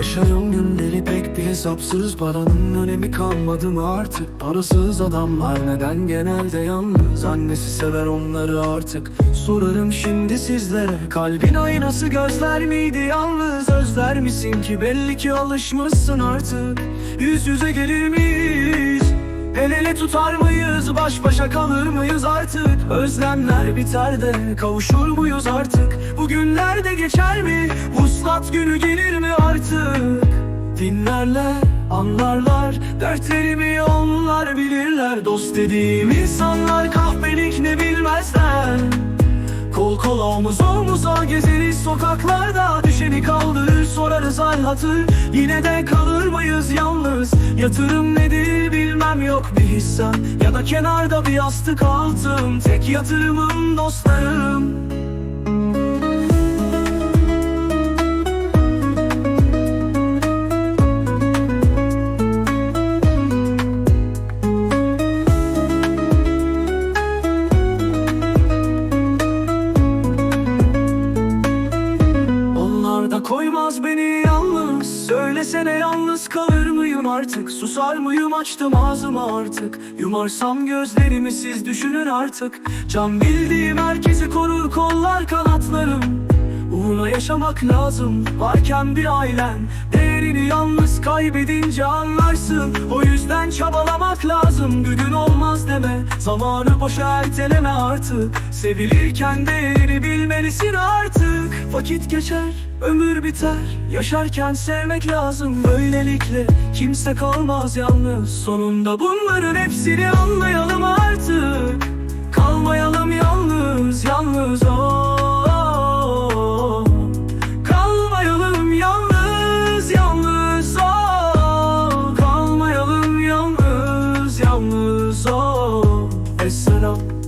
Yaşarım günleri pek bir hesapsız. Paranın önemi kalmadı mı artık? Parasız adamlar neden genelde yalnız? Annesi sever onları artık. Sorarım şimdi sizlere Kalbin aynası gözler miydi? Yalnız Özler misin ki? Belli ki alışmışsın artık. Yüz yüze gelir miyiz? El ele tutar mıyız? Baş başa kalır mıyız artık? Özlemler biter de kavuşur muyuz artık? Bugünler de geçer mi? Vuslat günü gelir Dinlerler anlarlar Dertlerimi onlar bilirler. Dost dediğim insanlar kahpelik ne bilmezler. Kol kola omuz omuza gezeriz sokaklarda. Düşeni kaldırır sorarız hal hatır. Yine de kalır mıyız yalnız? Yatırım nedir bilmem yok bir hissem. Ya da kenarda bir yastık altım. Tek yatırımım dostlarım Söylesene yalnız kalır mıyım artık? Susar mıyım? Açtım ağzımı artık. Yumarsam gözlerimi siz düşünün artık. Can bildiğim herkesi korur kollar kanatlarım. Uğruna yaşamak lazım. Varken bir ailen Değerini yalnız kaybedince anlarsın. O yüzden çabalamak lazım. Bir gün olmaz deme. Zamanı boşa erteleme artık. Sevilirken değerini bilmelisin artık. Vakit geçer, ömür biter. Yaşarken sevmek lazım. Böylelikle kimse kalmaz yalnız. Sonunda bunların hepsini anlayalım artık. Kalmayalım yalnız, yalnız oh. follow